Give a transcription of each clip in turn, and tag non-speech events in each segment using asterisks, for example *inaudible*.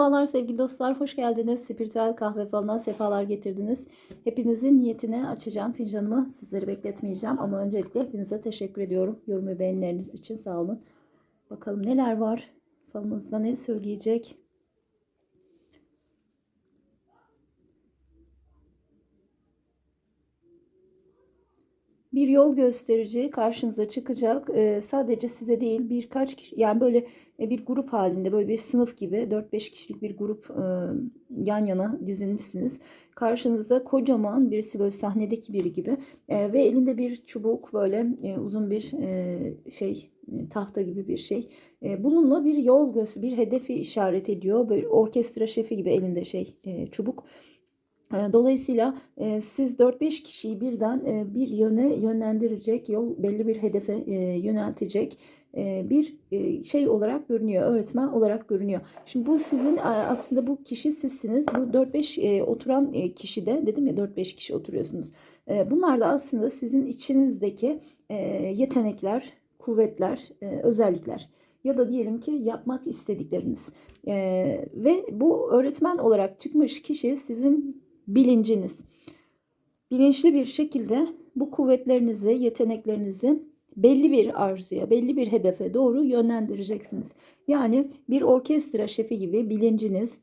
Merhabalar sevgili dostlar, hoş geldiniz. Spiritüel kahve falına sefalar getirdiniz. Hepinizin niyetine açacağım fincanımı. Sizleri bekletmeyeceğim ama öncelikle hepinize teşekkür ediyorum. Yorum ve beğenileriniz için sağ olun. Bakalım neler var? Falınızda ne söyleyecek? Bir yol gösterici karşınıza çıkacak. Ee, sadece size değil birkaç kişi yani böyle e, bir grup halinde böyle bir sınıf gibi 4-5 kişilik bir grup e, yan yana dizilmişsiniz. Karşınızda kocaman birisi böyle sahnedeki biri gibi e, ve elinde bir çubuk böyle e, uzun bir e, şey tahta gibi bir şey. E, bununla bir yol göz, bir hedefi işaret ediyor. Böyle orkestra şefi gibi elinde şey e, çubuk. Ee, dolayısıyla e, siz 4-5 kişiyi birden e, bir yöne yönlendirecek, yol belli bir hedefe e, yöneltecek bir şey olarak görünüyor, öğretmen olarak görünüyor. Şimdi bu sizin aslında bu kişi sizsiniz. Bu 4-5 oturan kişi de dedim ya 4-5 kişi oturuyorsunuz. Bunlar da aslında sizin içinizdeki yetenekler, kuvvetler, özellikler ya da diyelim ki yapmak istedikleriniz. Ve bu öğretmen olarak çıkmış kişi sizin bilinciniz. Bilinçli bir şekilde bu kuvvetlerinizi, yeteneklerinizi belli bir arzuya, belli bir hedefe doğru yönlendireceksiniz. Yani bir orkestra şefi gibi bilinciniz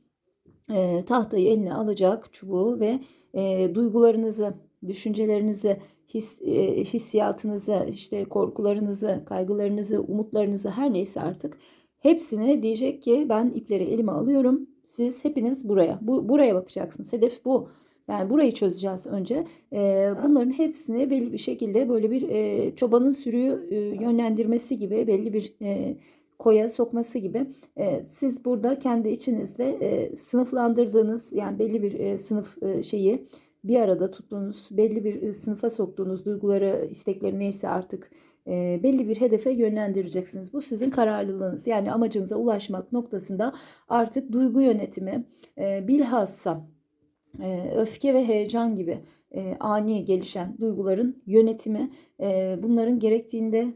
e, tahtayı eline alacak çubuğu ve e, duygularınızı, düşüncelerinizi, his, e, hissiyatınızı, işte korkularınızı, kaygılarınızı, umutlarınızı her neyse artık hepsini diyecek ki ben ipleri elime alıyorum siz hepiniz buraya. Bu buraya bakacaksınız. Hedef bu. Yani burayı çözeceğiz önce. E, bunların hepsini belli bir şekilde böyle bir e, çobanın sürüyü e, yönlendirmesi gibi belli bir e, koya sokması gibi siz burada kendi içinizde sınıflandırdığınız yani belli bir sınıf şeyi bir arada tuttuğunuz belli bir e, sınıfa soktuğunuz duyguları istekleri neyse artık e, belli bir hedefe yönlendireceksiniz. Bu sizin kararlılığınız. Yani amacınıza ulaşmak noktasında artık duygu yönetimi e, bilhassa öfke ve heyecan gibi ani gelişen duyguların yönetimi bunların gerektiğinde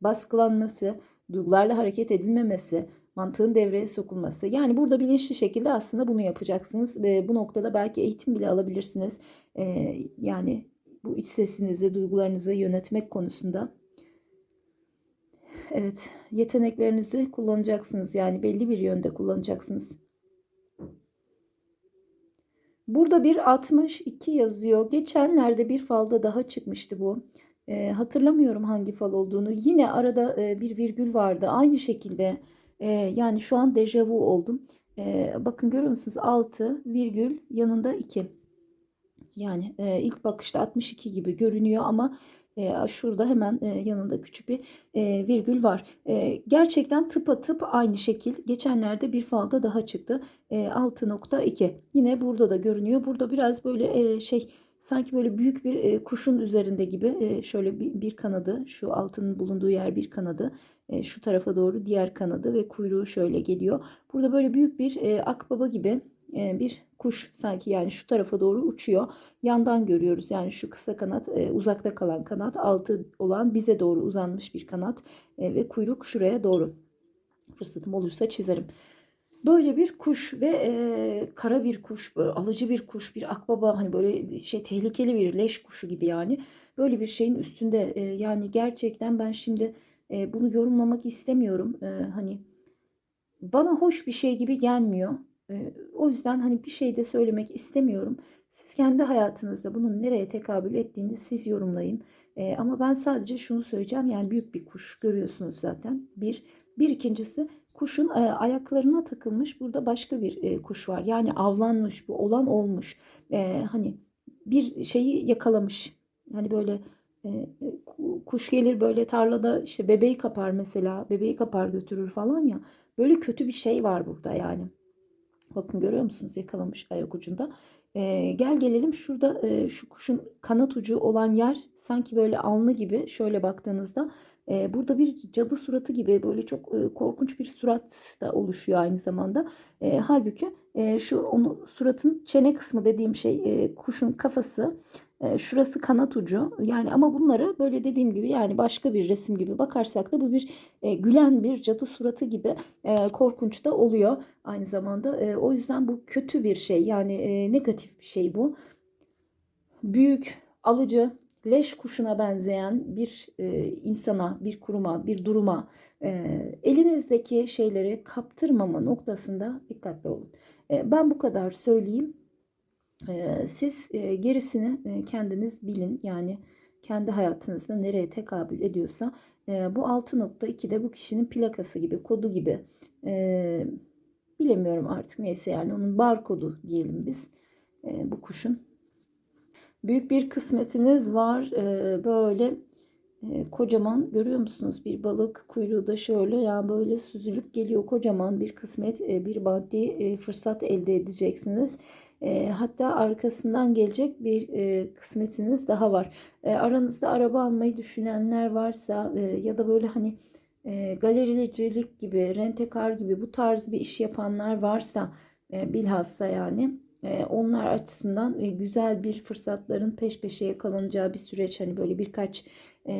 baskılanması, duygularla hareket edilmemesi, mantığın devreye sokulması. Yani burada bilinçli şekilde aslında bunu yapacaksınız ve bu noktada belki eğitim bile alabilirsiniz. yani bu iç sesinizi, duygularınızı yönetmek konusunda Evet, yeteneklerinizi kullanacaksınız. Yani belli bir yönde kullanacaksınız. Burada bir 62 yazıyor. Geçenlerde bir falda daha çıkmıştı bu. E, hatırlamıyorum hangi fal olduğunu. Yine arada e, bir virgül vardı. Aynı şekilde e, yani şu an dejavu oldum. E, bakın görüyor musunuz? 6 virgül yanında 2. Yani e, ilk bakışta 62 gibi görünüyor ama e, şurada hemen e, yanında küçük bir e, virgül var. E, gerçekten tıpatıp aynı şekil. Geçenlerde bir falda daha çıktı. E, 6.2. Yine burada da görünüyor. Burada biraz böyle e, şey sanki böyle büyük bir e, kuşun üzerinde gibi e, şöyle bir, bir kanadı şu altının bulunduğu yer bir kanadı e, şu tarafa doğru diğer kanadı ve kuyruğu şöyle geliyor. Burada böyle büyük bir e, akbaba gibi e, bir kuş sanki yani şu tarafa doğru uçuyor. Yandan görüyoruz yani şu kısa kanat e, uzakta kalan kanat altı olan bize doğru uzanmış bir kanat e, ve kuyruk şuraya doğru. Fırsatım olursa çizerim. Böyle bir kuş ve e, kara bir kuş, böyle alıcı bir kuş, bir akbaba hani böyle şey tehlikeli bir leş kuşu gibi yani. Böyle bir şeyin üstünde e, yani gerçekten ben şimdi e, bunu yorumlamak istemiyorum. E, hani bana hoş bir şey gibi gelmiyor. O yüzden hani bir şey de söylemek istemiyorum. Siz kendi hayatınızda bunun nereye tekabül ettiğini siz yorumlayın. Ama ben sadece şunu söyleyeceğim. Yani büyük bir kuş görüyorsunuz zaten. Bir. Bir ikincisi kuşun ayaklarına takılmış burada başka bir kuş var. Yani avlanmış bu olan olmuş. Hani bir şeyi yakalamış. Hani böyle kuş gelir böyle tarlada işte bebeği kapar mesela. Bebeği kapar götürür falan ya. Böyle kötü bir şey var burada yani. Bakın görüyor musunuz yakalamış ayak ucunda. Ee, gel gelelim şurada e, şu kuşun kanat ucu olan yer sanki böyle alnı gibi şöyle baktığınızda burada bir cadı suratı gibi böyle çok korkunç bir surat da oluşuyor aynı zamanda. Halbuki şu onu suratın çene kısmı dediğim şey kuşun kafası şurası kanat ucu. Yani ama bunları böyle dediğim gibi yani başka bir resim gibi bakarsak da bu bir e, gülen bir cadı suratı gibi e, korkunç da oluyor aynı zamanda. E, o yüzden bu kötü bir şey yani e, negatif bir şey bu. Büyük, alıcı, leş kuşuna benzeyen bir e, insana, bir kuruma, bir duruma e, elinizdeki şeyleri kaptırmama noktasında dikkatli olun. E, ben bu kadar söyleyeyim. E, siz e, gerisini e, kendiniz bilin. Yani kendi hayatınızda nereye tekabül ediyorsa e, bu 6.2'de bu kişinin plakası gibi, kodu gibi e, bilemiyorum artık neyse yani onun barkodu diyelim biz e, bu kuşun. Büyük bir kısmetiniz var. E, böyle e, kocaman görüyor musunuz? Bir balık kuyruğu da şöyle yani böyle süzülüp geliyor. Kocaman bir kısmet, e, bir maddi e, fırsat elde edeceksiniz. Hatta arkasından gelecek bir kısmetiniz daha var. Aranızda araba almayı düşünenler varsa ya da böyle hani e, galericilik gibi, rentekar gibi bu tarz bir iş yapanlar varsa bilhassa yani onlar açısından güzel bir fırsatların peş peşe yakalanacağı bir süreç hani böyle birkaç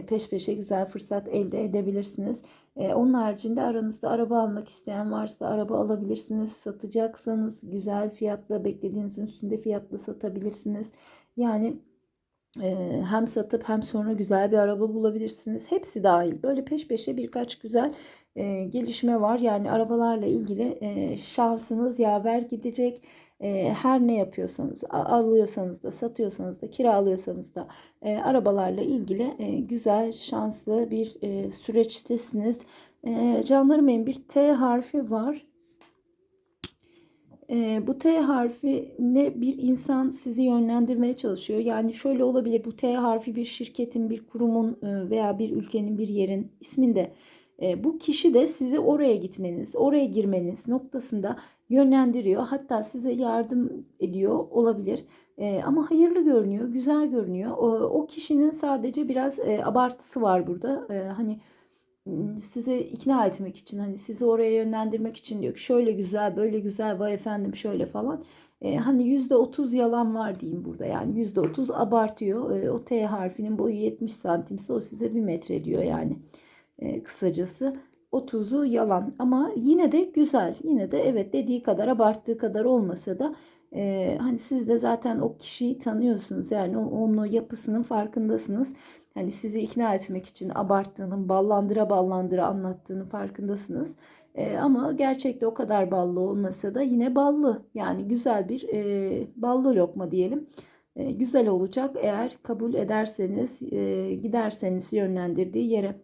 peş peşe güzel fırsat elde edebilirsiniz. Onun haricinde aranızda araba almak isteyen varsa araba alabilirsiniz. Satacaksanız güzel fiyatla beklediğinizin üstünde fiyatla satabilirsiniz. Yani hem satıp hem sonra güzel bir araba bulabilirsiniz. Hepsi dahil. Böyle peş peşe birkaç güzel gelişme var. Yani arabalarla ilgili şansınız yaver gidecek e, her ne yapıyorsanız, alıyorsanız da, satıyorsanız da, kiralıyorsanız da e, arabalarla ilgili e, güzel, şanslı bir e, süreçtesiniz. Canlarım benim bir T harfi var. E, bu T harfi ne bir insan sizi yönlendirmeye çalışıyor. Yani şöyle olabilir bu T harfi bir şirketin, bir kurumun veya bir ülkenin, bir yerin isminde bu kişi de sizi oraya gitmeniz, oraya girmeniz noktasında yönlendiriyor. Hatta size yardım ediyor olabilir. E, ama hayırlı görünüyor, güzel görünüyor. O, kişinin sadece biraz e, abartısı var burada. E, hani size ikna etmek için hani sizi oraya yönlendirmek için diyor ki şöyle güzel böyle güzel vay efendim şöyle falan hani yüzde otuz yalan var diyeyim burada yani yüzde otuz abartıyor o T harfinin boyu 70 santimse o size bir metre diyor yani e, kısacası. 30'u yalan ama yine de güzel. Yine de evet dediği kadar abarttığı kadar olmasa da e, hani siz de zaten o kişiyi tanıyorsunuz. Yani onun yapısının farkındasınız. Hani sizi ikna etmek için abarttığının, ballandıra ballandıra anlattığının farkındasınız. E, ama gerçekte o kadar ballı olmasa da yine ballı. Yani güzel bir e, ballı lokma diyelim. E, güzel olacak eğer kabul ederseniz, e, giderseniz yönlendirdiği yere.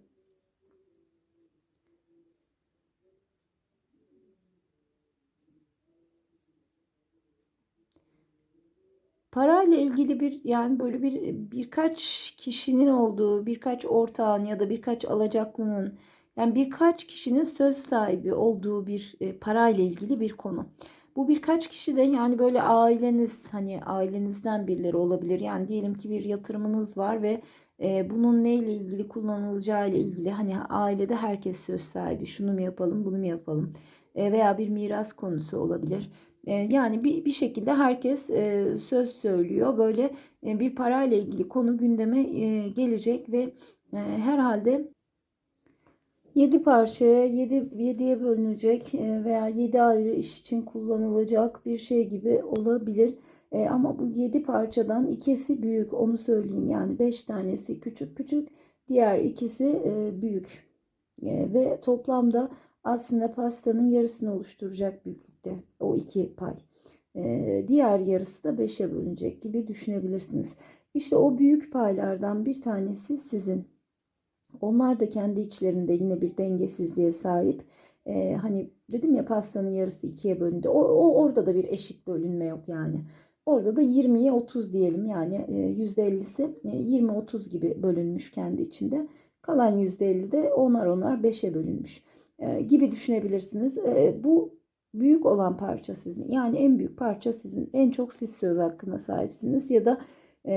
Parayla ilgili bir yani böyle bir birkaç kişinin olduğu, birkaç ortağın ya da birkaç alacaklının yani birkaç kişinin söz sahibi olduğu bir e, parayla ilgili bir konu. Bu birkaç kişi de yani böyle aileniz hani ailenizden birileri olabilir. Yani diyelim ki bir yatırımınız var ve e, bunun neyle ilgili kullanılacağı ile ilgili hani ailede herkes söz sahibi. Şunu mu yapalım, bunu mu yapalım? E, veya bir miras konusu olabilir. Yani bir, bir şekilde herkes e, söz söylüyor. Böyle e, bir parayla ilgili konu gündeme e, gelecek ve herhalde 7 parçaya 7 7'ye bölünecek veya 7 ayrı iş için kullanılacak bir şey gibi olabilir. Ama bu 7 parçadan ikisi büyük onu söyleyeyim. Yani 5 tanesi küçük küçük diğer ikisi büyük. Ve toplamda aslında pastanın yarısını oluşturacak büyük birlikte o iki pay. Ee, diğer yarısı da beşe bölünecek gibi düşünebilirsiniz. İşte o büyük paylardan bir tanesi sizin. Onlar da kendi içlerinde yine bir dengesizliğe sahip. Ee, hani dedim ya pastanın yarısı ikiye bölündü. O, o orada da bir eşit bölünme yok yani. Orada da 20'ye 30 diyelim yani %50'si e, 20-30 e, gibi bölünmüş kendi içinde. Kalan %50 de onar onar 5'e bölünmüş e, gibi düşünebilirsiniz. Bu büyük olan parça sizin. Yani en büyük parça sizin. En çok siz söz hakkına sahipsiniz ya da e,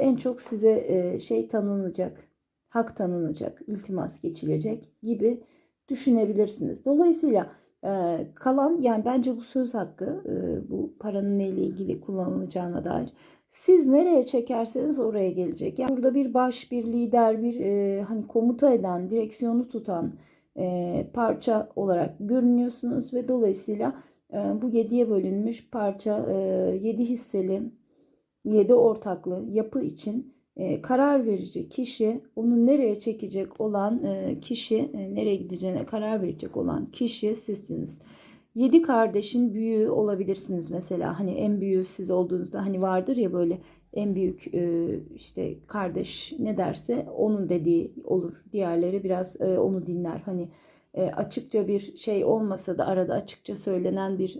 en çok size e, şey tanınacak, hak tanınacak, iltimas geçilecek gibi düşünebilirsiniz. Dolayısıyla Ee, kalan yani bence bu söz hakkı e, bu paranın neyle ilgili kullanılacağına dair. Siz nereye çekerseniz oraya gelecek. Yani burada bir baş, bir lider, bir e, hani komuta eden, direksiyonu tutan e, parça olarak görünüyorsunuz ve dolayısıyla e, bu yediye bölünmüş parça e, hisseli, yedi ortaklı yapı için e, karar verici kişi, onu nereye çekecek olan e, kişi, e, nereye gideceğine karar verecek olan kişi sizsiniz. Yedi kardeşin büyüğü olabilirsiniz mesela. Hani en büyüğü siz olduğunuzda hani vardır ya böyle en büyük e, işte kardeş ne derse onun dediği olur. Diğerleri biraz e, onu dinler. Hani e, açıkça bir şey olmasa da arada açıkça söylenen bir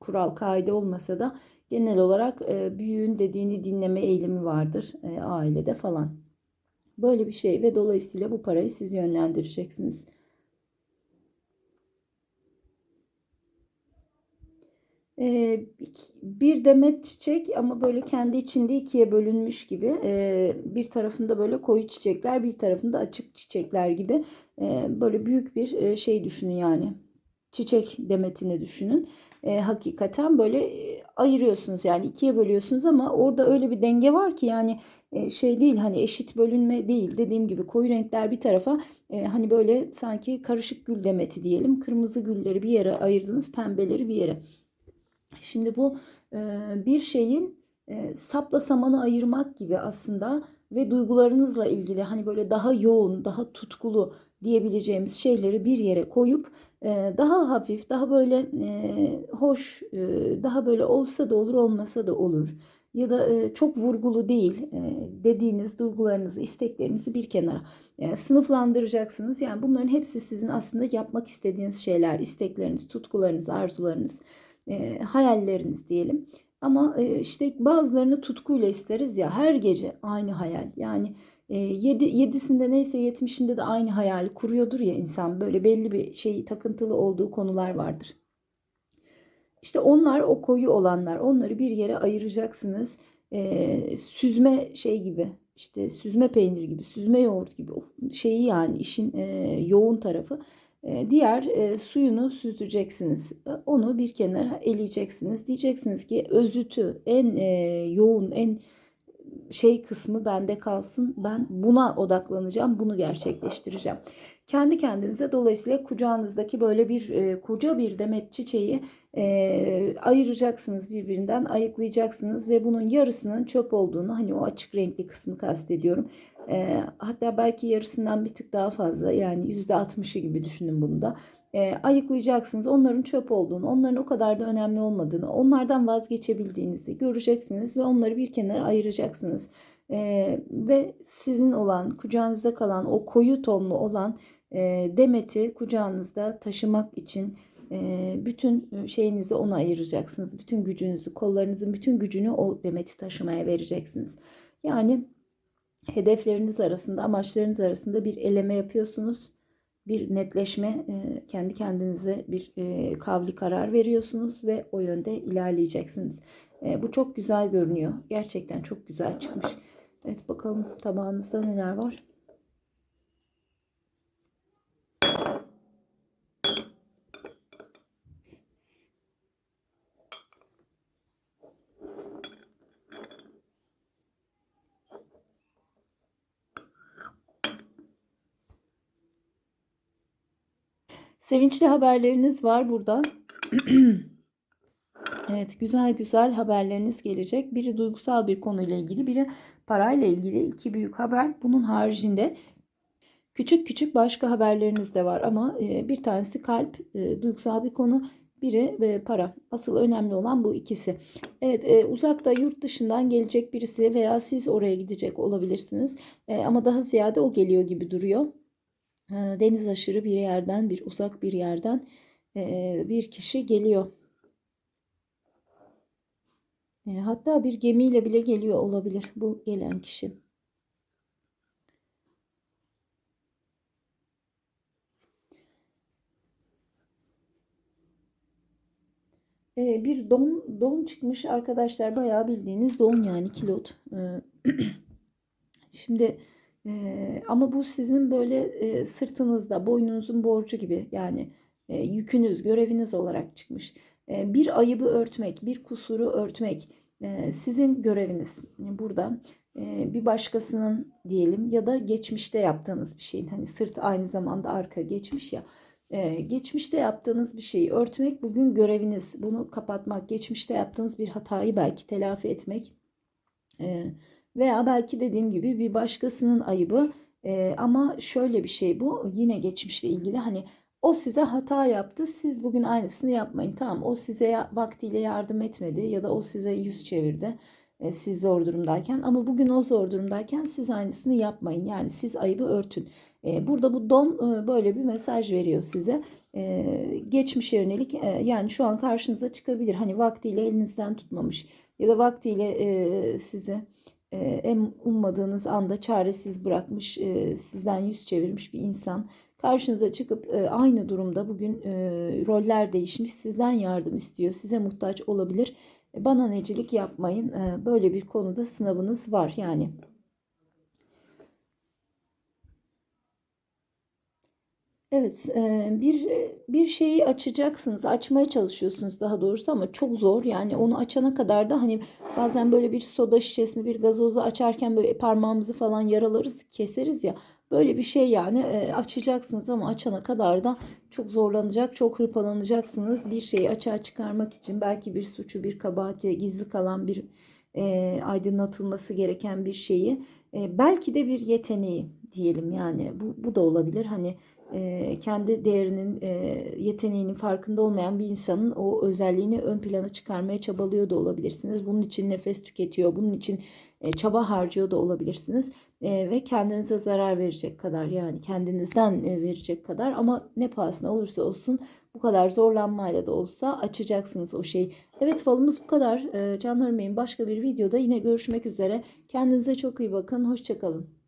kural kaide olmasa da genel olarak büyüğün dediğini dinleme eğilimi vardır ailede falan. Böyle bir şey ve dolayısıyla bu parayı siz yönlendireceksiniz. Ee, bir demet çiçek ama böyle kendi içinde ikiye bölünmüş gibi. Ee, bir tarafında böyle koyu çiçekler, bir tarafında açık çiçekler gibi. Ee, böyle büyük bir e, şey düşünün yani. Çiçek demetini düşünün. Hakikaten böyle e, ayırıyorsunuz yani ikiye bölüyorsunuz ama orada öyle bir denge var ki yani e, şey değil hani eşit bölünme değil dediğim gibi koyu renkler bir tarafa hani böyle sanki karışık gül demeti diyelim kırmızı gülleri bir yere ayırdınız pembeleri bir yere Şimdi bu bir şeyin sapla samanı ayırmak gibi aslında ve duygularınızla ilgili hani böyle daha yoğun, daha tutkulu diyebileceğimiz şeyleri bir yere koyup daha hafif, daha böyle hoş, daha böyle olsa da olur, olmasa da olur ya da çok vurgulu değil dediğiniz duygularınızı, isteklerinizi bir kenara sınıflandıracaksınız. Yani bunların hepsi sizin aslında yapmak istediğiniz şeyler, istekleriniz, tutkularınız, arzularınız e, hayalleriniz diyelim. Ama e, işte bazılarını tutkuyla isteriz ya her gece aynı hayal. Yani e, yedi, yedisinde neyse yetmişinde de aynı hayali kuruyordur ya insan. Böyle belli bir şey takıntılı olduğu konular vardır. İşte onlar o koyu olanlar. Onları bir yere ayıracaksınız. E, süzme şey gibi işte süzme peynir gibi, süzme yoğurt gibi şeyi yani işin e, yoğun tarafı. Ee, diğer e, suyunu süzeceksiniz. Ee, onu bir kenara eleyeceksiniz. Diyeceksiniz ki özütü en e, yoğun, en şey kısmı bende kalsın. Ben buna odaklanacağım. Bunu gerçekleştireceğim. Kendi kendinize dolayısıyla kucağınızdaki böyle bir e, koca bir demet çiçeği e, ayıracaksınız birbirinden ayıklayacaksınız ve bunun yarısının çöp olduğunu hani o açık renkli kısmı kastediyorum. E, hatta belki yarısından bir tık daha fazla yani %60'ı gibi düşünün bunu da. E, ayıklayacaksınız onların çöp olduğunu, onların o kadar da önemli olmadığını, onlardan vazgeçebildiğinizi göreceksiniz ve onları bir kenara ayıracaksınız. E, ve sizin olan, kucağınızda kalan o koyu tonlu olan e, demeti kucağınızda taşımak için bütün şeyinizi ona ayıracaksınız. Bütün gücünüzü, kollarınızın bütün gücünü o demeti taşımaya vereceksiniz. Yani hedefleriniz arasında, amaçlarınız arasında bir eleme yapıyorsunuz. Bir netleşme, kendi kendinize bir kavli karar veriyorsunuz ve o yönde ilerleyeceksiniz. Bu çok güzel görünüyor. Gerçekten çok güzel çıkmış. Evet bakalım tabağınızda neler var. Sevinçli haberleriniz var burada. *clears throat* evet güzel güzel haberleriniz gelecek. Biri duygusal bir konuyla ilgili, biri parayla ilgili iki büyük haber. Bunun haricinde küçük küçük başka haberleriniz de var ama e, bir tanesi kalp, e, duygusal bir konu. Biri e, para. Asıl önemli olan bu ikisi. Evet uzakta yurt dışından gelecek birisi veya siz oraya gidecek olabilirsiniz. Ama daha ziyade o geliyor gibi duruyor deniz aşırı bir yerden, bir uzak bir yerden bir kişi geliyor. Hatta bir gemiyle bile geliyor olabilir bu gelen kişi. Bir don don çıkmış arkadaşlar bayağı bildiğiniz don yani kilot. *clears throat* Şimdi ee, ama bu sizin böyle e, sırtınızda, boynunuzun borcu gibi. Yani e, yükünüz, göreviniz olarak çıkmış. E, bir ayıbı örtmek, bir kusuru örtmek e, sizin göreviniz. E, Burada e, bir başkasının diyelim ya da geçmişte yaptığınız bir şeyin hani sırt aynı zamanda arka geçmiş ya e, geçmişte yaptığınız bir şeyi örtmek bugün göreviniz. Bunu kapatmak, geçmişte yaptığınız bir hatayı belki telafi etmek e, veya belki dediğim gibi bir başkasının ayıbı e, ama şöyle bir şey bu yine geçmişle ilgili hani o size hata yaptı siz bugün aynısını yapmayın tamam o size vaktiyle yardım etmedi ya da o size yüz çevirdi e, siz zor durumdayken ama bugün o zor durumdayken siz aynısını yapmayın yani siz ayıbı örtün. E, burada bu don e, böyle bir mesaj veriyor size. E, geçmişe yönelik e, yani şu an karşınıza çıkabilir. Hani vaktiyle elinizden tutmamış ya da vaktiyle e, sizi en ummadığınız anda çaresiz bırakmış, e, sizden yüz çevirmiş bir insan karşınıza çıkıp e, aynı durumda bugün e, roller değişmiş, sizden yardım istiyor, size muhtaç olabilir. Bana necilik yapmayın. Böyle bir konuda sınavınız var yani. Evet, bir bir şeyi açacaksınız, açmaya çalışıyorsunuz daha doğrusu ama çok zor. Yani onu açana kadar da hani bazen böyle bir soda şişesini, bir gazozu açarken böyle parmağımızı falan yaralarız, keseriz ya. Böyle bir şey yani açacaksınız ama açana kadar da çok zorlanacak, çok hırpalanacaksınız. Bir şeyi açığa çıkarmak için belki bir suçu, bir kabahati, gizli kalan bir e, aydınlatılması gereken bir şeyi, e, belki de bir yeteneği diyelim yani bu, bu da olabilir. Hani kendi değerinin, yeteneğinin farkında olmayan bir insanın o özelliğini ön plana çıkarmaya çabalıyor da olabilirsiniz. Bunun için nefes tüketiyor, bunun için çaba harcıyor da olabilirsiniz. Ve kendinize zarar verecek kadar yani kendinizden verecek kadar ama ne pahasına olursa olsun bu kadar zorlanmayla da olsa açacaksınız o şeyi. Evet falımız bu kadar. Canlarım benim başka bir videoda yine görüşmek üzere. Kendinize çok iyi bakın. Hoşçakalın.